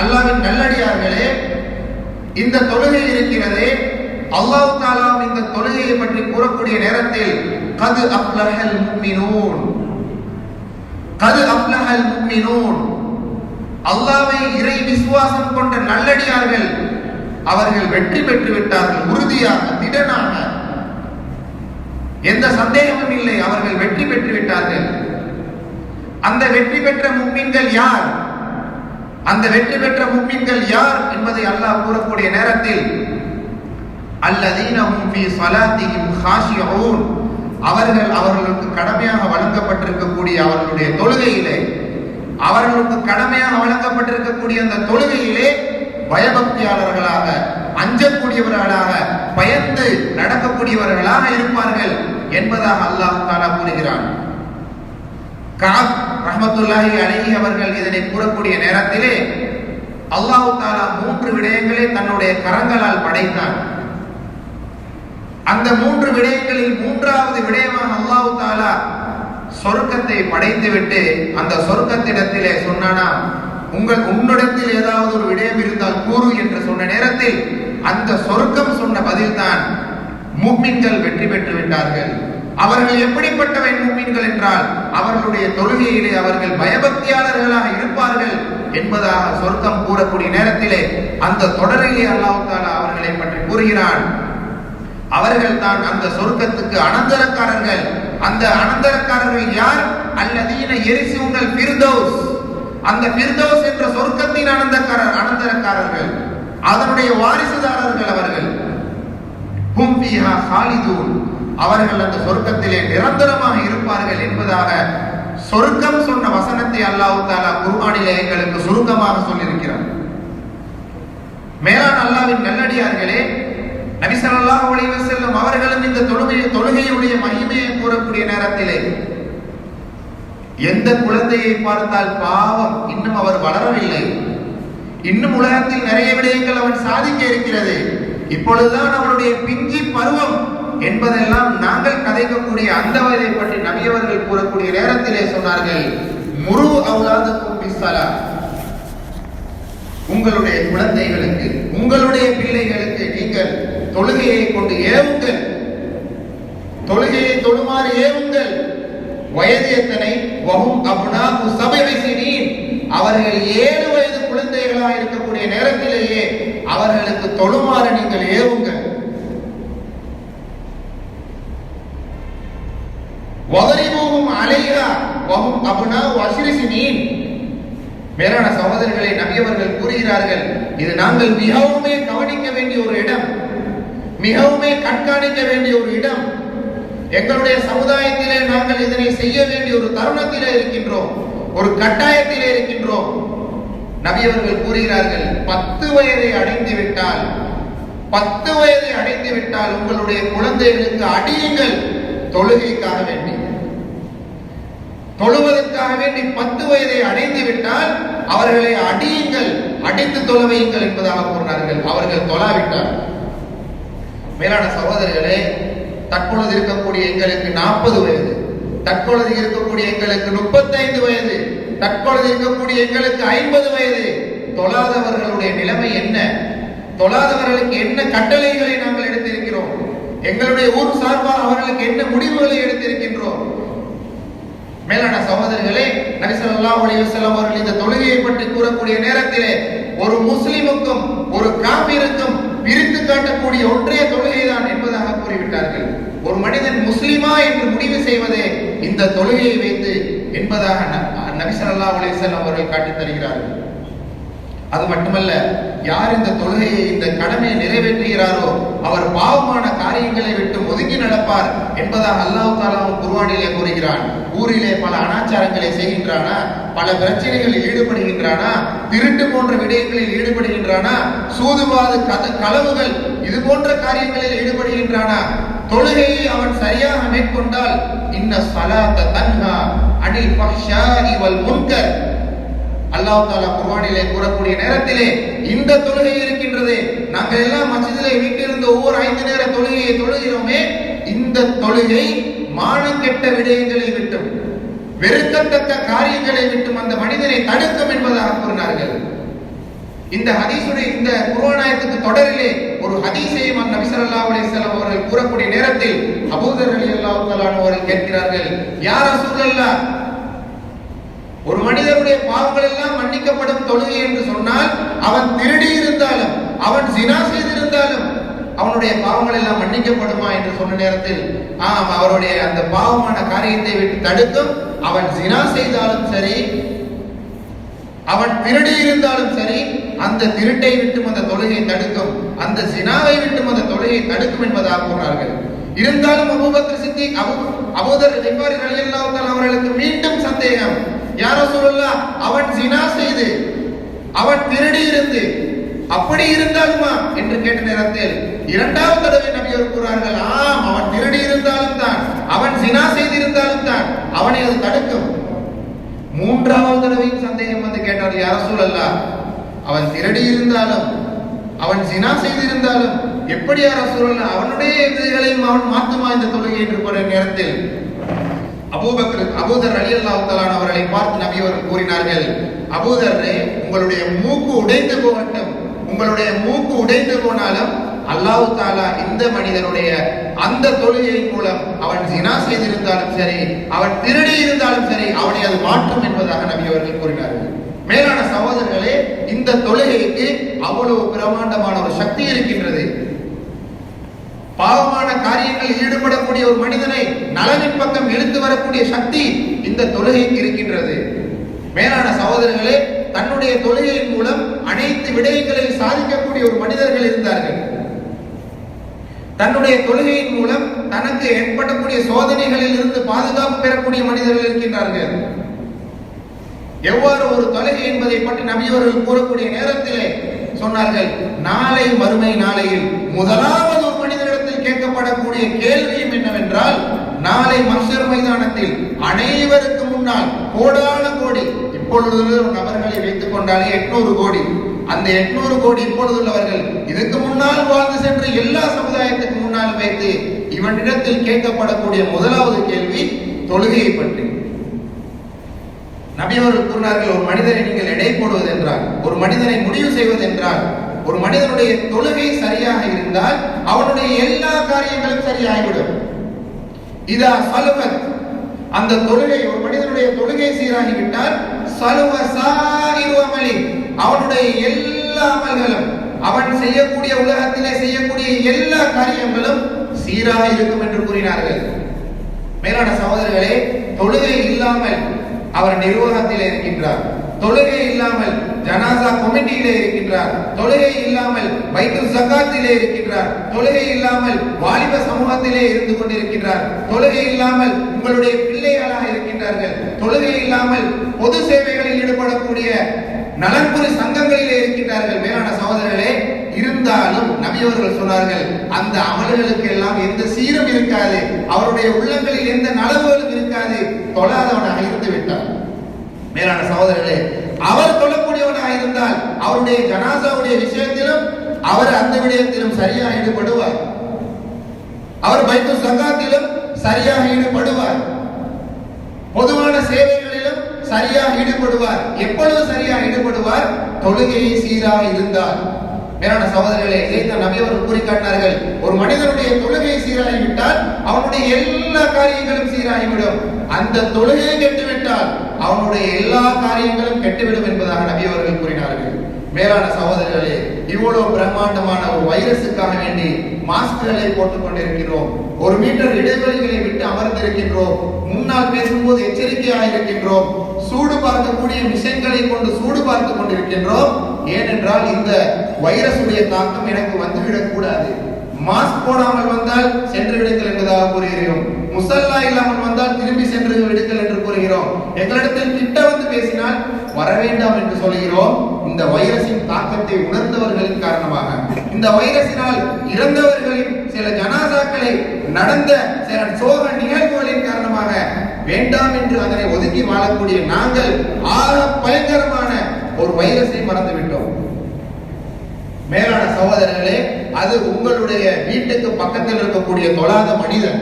அல்லாவின் நல்லடியார்களே இந்த தொழுகை இருக்கிறதே அல்லாஹ் தாலாம் இந்த தொழுகையை பற்றி கூறக்கூடிய நேரத்தில் கது அப்லஹல் முக்மினூன். கது அப்லஹல் முக்மினூன். அல்லாவை இறை விசுவாசம் கொண்ட நல்லடியார்கள் அவர்கள் வெற்றி பெற்று விட்டார்கள் உறுதியாக திடனாக. எந்த சந்தேகமும் இல்லை அவர்கள் வெற்றி பெற்று விட்டார்கள். அந்த வெற்றி பெற்ற முக்மீன்கள் யார்? அந்த வெற்றி பெற்ற முக்மீன்கள் யார் என்பதை அல்லாஹ் கூறக்கூடிய நேரத்தில் அல்லதீனஹும் ஃபீ ஸலாத்திஹிம் காஷியூன் அவர்கள் அவர்களுக்கு கடமையாக வழங்கப்பட்டிருக்கக்கூடிய அவர்களுடைய தொழுகையிலே அவர்களுக்கு கடமையாக வழங்கப்பட்டிருக்கக்கூடிய அந்த தொழுகையிலே பயபக்தியாளர்களாக அஞ்சக்கூடியவர்களாக பயந்து நடக்கக்கூடியவர்களாக இருப்பார்கள் என்பதாக அல்லாஹ் தாலா கூறுகிறான். ரஹமத்துல்லாஹி அழகி அவர்கள் இதனை கூறக்கூடிய நேரத்திலே அல்லாஹ் தாலா மூன்று விடயங்களை தன்னுடைய கரங்களால் படைத்தான் அந்த மூன்று விடயங்களில் மூன்றாவது விடயமாக அல்லாஹு தாலா சொர்க்கத்தை படைத்துவிட்டு அந்த சொர்க்கத்திடத்திலே சொன்னானா உங்கள் உன்னிடத்தில் ஏதாவது ஒரு விடயம் இருந்தால் கூறு என்று சொன்ன நேரத்தில் அந்த சொர்க்கம் சொன்ன பதில்தான் மூமின்கள் வெற்றி பெற்று விட்டார்கள். அவர்கள் எப்படிப்பட்டவை மூமீன்கள் என்றால் அவர்களுடைய தொழுகையிலே அவர்கள் பயபக்தியாளர்களாக இருப்பார்கள் என்பதாக சொர்க்கம் கூறக்கூடிய நேரத்திலே அந்த தொடரிலே அல்லாஹால அவர்களை பற்றி கூறுகிறான். அவர்கள் தான் அந்த சொர்க்கத்துக்கு அனந்தரக்காரர்கள். அந்த அனந்தரக்காரர்கள் யார்? அல்லதீன எரிசி உங்கள் பிர்தௌஸ் அந்த பிர்தௌஸ் என்ற சொர்க்கத்தின் அனந்தக்காரர் அனந்தரக்காரர்கள். அதனுடைய வாரிசுதாரர்கள் அவர்கள். ஹும் ஹாலிதூன். அவர்கள் அந்த சொர்க்கத்திலே நிரந்தரமாக இருப்பார்கள் என்பதாக சொர்க்கம் சொன்ன வசனத்தை அல்லாஹ் தாலா குர்ஆனிலே எங்களுக்கு சுருக்கமாக சொல்லியிருக்கிறார். மேலான அல்லாவின் நல்லடியார்களே நபி ஸல்லல்லாஹு அலைஹி வஸல்லம் அவர்களும் இந்த தொழுகை தொழுகையுடைய மகிமையை கூறக்கூடிய நேரத்திலே எந்த குழந்தையை பார்த்தால் பாவம் இன்னும் அவர் வளரவில்லை. இன்னும் உலகத்தில் நிறைய விடயங்கள் அவன் சாதிக்க இருக்கிறது. இப்பொழுதுதான் நம்மளுடைய பிஞ்சி பருவம் என்பதெல்லாம் நாங்கள் கதைக்கக்கூடிய அந்த வயதை பற்றி நபியவர்கள் கூறக்கூடிய நேரத்திலே சொன்னார்கள் முரு அவுலாதுக்கும் உங்களுடைய குழந்தைகளுக்கு உங்களுடைய பிள்ளைகளுக்கு நீங்கள் தொழுகையை கொண்டு ஏவுங்கள். தொழுகையை தொழுமாறு ஏவுங்கள். வயது எத்தனை வகும் அப்னா சபை வயசினீன் அவர்கள் ஏழு வயது குழந்தைகளாக இருக்கக்கூடிய நேரத்திலேயே அவர்களுக்கு தொழுமாறு நீங்கள் ஏவுங்கள் வதரிபூவும் அலையா அபுனா அப்னா வசிரிசினீன். மேலான சகோதரர்களை நபியவர்கள் கூறுகிறார்கள் இது நாங்கள் மிகவுமே கவனிக்க வேண்டிய ஒரு இடம். மிகவுமே கண்காணிக்க வேண்டிய ஒரு இடம். எங்களுடைய சமுதாயத்திலே நாங்கள் இதனை செய்ய வேண்டிய ஒரு தருணத்திலே இருக்கின்றோம் ஒரு கட்டாயத்திலே இருக்கின்றோம். நபியவர்கள் கூறுகிறார்கள் பத்து வயதை அடைந்து விட்டால் பத்து வயதை அடைந்து விட்டால் உங்களுடைய குழந்தைகளுக்கு அடியுங்கள் தொழுகைக்காக வேண்டி. தொழுவதற்காக வேண்டி பத்து வயதை அடைந்து விட்டால் அவர்களை அடியுங்கள் அடித்து தொலைவையுங்கள் என்பதாக கூறினார்கள். அவர்கள் தொழாவிட்டார். மேலான சகோதரர்களே தற்பொழுது இருக்கக்கூடிய எங்களுக்கு நாற்பது வயது தற்பொழுது இருக்கக்கூடிய எங்களுக்கு முப்பத்தைந்து வயது தற்பொழுது இருக்கக்கூடிய எங்களுக்கு ஐம்பது வயது. தொழாதவர்களுடைய நிலைமை என்ன? தொழாதவர்களுக்கு என்ன கட்டளைகளை நாங்கள் எடுத்திருக்கிறோம்? எங்களுடைய ஊர் சார்பாக அவர்களுக்கு என்ன முடிவுகளை எடுத்திருக்கின்றோம்? மேலான சகோதரர்களே நபிசல்லா அலிவசல்லாம் அவர்கள் இந்த தொழுகையை பற்றி கூறக்கூடிய நேரத்திலே ஒரு முஸ்லிமுக்கும் ஒரு காபிருக்கும் பிரித்து காட்டக்கூடிய ஒன்றே தொழுகைதான் என்பதாக கூறிவிட்டார்கள். ஒரு மனிதன் முஸ்லிமா என்று முடிவு செய்வதே இந்த தொழுகையை வைத்து என்பதாக நபிசல்லா அலிவசல்லாம் அவர்கள் காட்டித் தருகிறார்கள் அது மட்டுமல்ல யார் இந்த தொழுகையை இந்த கடமையை நிறைவேற்றுகிறாரோ அவர் பாவமான காரியங்களை விட்டு ஒதுங்கி நடப்பார் என்பதாக அல்லாஹ் தாலாவும் குருவானிலே கூறுகிறான். ஊரிலே பல அனாச்சாரங்களை செய்கின்றானா? பல பிரச்சனைகளில் ஈடுபடுகின்றானா? திருட்டு போன்ற விடயங்களில் ஈடுபடுகின்றானா? சூதுபாது கத களவுகள் இது போன்ற காரியங்களில் ஈடுபடுகின்றானா? தொழுகையை அவன் சரியாக மேற்கொண்டால் இன்ன சலாத்த தன்ஹா அனில் ஃபஹ்ஷாஇ வல் முன்கர் அல்லாஹ் தாலா குர்ஆனிலே கூறக்கூடிய நேரத்திலே இந்த தொழுகை இருக்கின்றதே. நாங்கள் எல்லாம் மசிதிலே வீட்டிலிருந்து ஒவ்வொரு ஐந்து நேர தொழுகையை தொழுகிறோமே இந்த தொழுகை மானக்கெட்ட விடயங்களை விட்டும் வெறுக்கத்தக்க காரியங்களை விட்டும் அந்த மனிதனை தடுக்கும் என்பதாக கூறினார்கள். இந்த ஹதீசுடைய இந்த குருவானாயத்துக்கு தொடரிலே ஒரு ஹதீஸையும் அந்த நபி ஸல்லல்லாஹு அவர்கள் கூறக்கூடிய நேரத்தில் அபூதர் ரலியல்லாஹு தஆலா அவர்கள் கேட்கிறார்கள் யா ரசூலல்லாஹ் ஒரு மனிதனுடைய பாவங்கள் எல்லாம் மன்னிக்கப்படும் தொழுகை என்று சொன்னால் அவன் திருடி இருந்தாலும் அவன் சினா செய்திருந்தாலும் அவனுடைய பாவங்கள் எல்லாம் மன்னிக்கப்படுமா என்று சொன்ன நேரத்தில் ஆம் அவருடைய அந்த பாவமான காரியத்தை விட்டு தடுத்தும் அவன் சினா செய்தாலும் சரி அவன் திருடி இருந்தாலும் சரி அந்த திருட்டை விட்டும் அந்த தொழுகை தடுக்கும் அந்த சினாவை விட்டும் அந்த தொழுகை தடுக்கும் என்பதாக கூறினார்கள். இருந்தாலும் அபூபக்கர் சித்தி அபு அபூதர் ரிஃபாரி ரலியல்லாஹு அவர்களுக்கு மீண்டும் சந்தேகம் யாரோ சொல்லலாம் அவன் ஜினா செய்து அவன் திருடி இருந்து அப்படி இருந்தாலுமா என்று கேட்ட நேரத்தில் இரண்டாவது தடவை நபி கூறார்கள் ஆம் அவன் திருடி இருந்தாலும் தான் அவன் ஜினா செய்திருந்தாலும் தான் அவனை அது தடுக்கும். மூன்றாவது தடவையும் சந்தேகம் வந்து கேட்டார் யார சூழல்லா அவன் திருடி இருந்தாலும் அவன் ஜினா செய்திருந்தாலும் எப்படி யார சூழல்ல அவனுடைய எதிரிகளையும் அவன் மாத்துமா இந்த தொழுகை என்று கூற நேரத்தில் அபூபக்கர் அபூதர் அலி அல்லாஹ் அவர்களை பார்த்து நபி அவர்கள் கூறினார்கள் அபூதரே உங்களுடைய மூக்கு உடைந்து போகட்டும். உங்களுடைய மூக்கு உடைந்து போனாலும் அல்லாஹு தாலா இந்த மனிதனுடைய அந்த தொழுகையின் மூலம் அவன் ஜினா செய்திருந்தாலும் சரி அவன் திருடி இருந்தாலும் சரி அவனை அது மாற்றும் என்பதாக நபி அவர்கள் கூறினார்கள். மேலான சகோதரர்களே இந்த தொழுகைக்கு அவ்வளவு பிரமாண்டமான ஒரு சக்தி இருக்கின்றது. பாவமான காரியங்களில் ஈடுபடக்கூடிய ஒரு மனிதனை நலனின் பக்கம் இழுத்து வரக்கூடிய சக்தி இந்த தொழுகைக்கு இருக்கின்றது. மேலான சகோதரர்களே தன்னுடைய தொழுகையின் மூலம் அனைத்து விடயங்களை சாதிக்கக்கூடிய ஒரு மனிதர்கள் இருந்தார்கள். தன்னுடைய தொழுகையின் மூலம் தனக்கு ஏற்படக்கூடிய சோதனைகளில் இருந்து பாதுகாப்பு பெறக்கூடிய மனிதர்கள் இருக்கின்றார்கள். எவ்வாறு ஒரு தொழுகை என்பதை பற்றி நபியவர்கள் கூறக்கூடிய நேரத்திலே சொன்னார்கள் நாளை மறுமை நாளையில் முதலாவது ஒரு மனிதன் கேட்கப்படக்கூடிய கேள்வியும் என்னவென்றால் நாளை மஷர் மைதானத்தில் அனைவருக்கு முன்னால் கோடான கோடி இப்பொழுது நபர்களை வைத்துக் கொண்டாலே எட்நூறு கோடி. அந்த எட்நூறு கோடி இப்பொழுது உள்ளவர்கள் இதற்கு முன்னால் வாழ்ந்து சென்ற எல்லா சமுதாயத்துக்கு முன்னால் வைத்து இவனிடத்தில் கேட்கப்படக்கூடிய முதலாவது கேள்வி தொழுகையை பற்றி. நபி அவர்கள் கூறினார்கள் ஒரு மனிதனை நீங்கள் எடை போடுவது என்றால் ஒரு மனிதனை முடிவு செய்வது என்றால் ஒரு மனிதனுடைய தொழுகை சரியாக இருந்தால் அவனுடைய எல்லா காரியங்களும் சரியாகிவிடும். இதா சலுவத் அந்த தொழுகை ஒரு மனிதனுடைய தொழுகை சீராகிவிட்டால் சலுவ சாயிரு அவனுடைய எல்லா அமல்களும் அவன் செய்யக்கூடிய உலகத்திலே செய்யக்கூடிய எல்லா காரியங்களும் சீராக இருக்கும் என்று கூறினார்கள். மேலான சகோதரர்களே தொழுகை இல்லாமல் அவர் நிர்வாகத்தில் இருக்கின்றார். தொழுகை இல்லாமல் ஜனாசா கமிட்டியிலே இருக்கின்றார். தொழுகை இல்லாமல் வைத்து சகாத்திலே இருக்கின்றார். தொழுகை இல்லாமல் வாலிப சமூகத்திலே இருந்து கொண்டிருக்கின்றார். தொழுகை இல்லாமல் உங்களுடைய பிள்ளைகளாக இருக்கின்றார்கள். தொழுகை இல்லாமல் பொது சேவைகளில் ஈடுபடக்கூடிய நலன்புரி சங்கங்களிலே இருக்கின்றார்கள். மேலான சகோதரர்களே இருந்தாலும் நபியவர்கள் சொன்னார்கள் அந்த அமல்களுக்கு எல்லாம் எந்த சீரும் இருக்காது. அவருடைய உள்ளங்களில் எந்த நலவுகளும் இருக்காது. தொழாதவனாக இருந்து விட்டார். மேலான சகோதரர்களே அவர் தொழக்கூடியவனாக இருந்தால் அவருடைய ஜனாசாவுடைய விஷயத்திலும் அவர் அந்த விடயத்திலும் சரியாக ஈடுபடுவார். அவர் பைத்து சங்காத்திலும் சரியாக ஈடுபடுவார். பொதுவான சேவைகளிலும் சரியாக ஈடுபடுவார். எப்பொழுது சரியாக ஈடுபடுவார்? தொழுகையை சீராக இருந்தால். மேலான சகோதரர்களே இதைத்தான் நபி அவர்கள் கூறிக்காட்டினார்கள். ஒரு மனிதனுடைய தொழுகை சீராகிவிட்டால் அவனுடைய எல்லா காரியங்களும் சீராகிவிடும். அந்த தொழுகையை கெட்டுவிட்டால் அவனுடைய எல்லா காரியங்களும் கெட்டுவிடும் என்பதாக நபி அவர்கள் கூறினார்கள். மேலான சகோதரர்களே இவ்வளவு பிரம்மாண்டமான ஒரு வைரஸுக்காக வேண்டி மாஸ்குகளை போட்டுக் கொண்டிருக்கிறோம் ஒரு மீட்டர் இடைவெளிகளை விட்டு அமர்ந்திருக்கின்றோம். முன்னால் பேசும்போது எச்சரிக்கையாக இருக்கின்றோம். சூடு பார்க்கக்கூடிய விஷயங்களை கொண்டு சூடு பார்த்து கொண்டிருக்கின்றோம். ஏனென்றால் இந்த வைரஸுடைய தாக்கம் எனக்கு வந்துவிடக் கூடாது மாஸ்க் போடாமல் வந்தால் சென்று விடுங்கள் என்பதாக கூறுகிறோம் முசல்லா இல்லாமல் வந்தால் திரும்பி சென்று விடுங்கள் என்று கூறுகிறோம். எங்களிடத்தில் கிட்ட வந்து பேசினால் வர வேண்டாம் என்று சொல்கிறோம் இந்த வைரஸின் தாக்கத்தை உணர்ந்தவர்களின் காரணமாக. இந்த வைரஸினால் இறந்தவர்களின் சில ஜனாசாக்களை நடந்த சில சோக நிகழ்வுகளின் காரணமாக வேண்டாம் என்று அதனை ஒதுக்கி வாழக்கூடிய நாங்கள் ஆக பயங்கரமான ஒரு வைரஸை மறந்துவிட்டோம். மேலான சகோதரர்களே அது உங்களுடைய வீட்டுக்கு பக்கத்தில் இருக்கக்கூடிய தொழாத மனிதன்.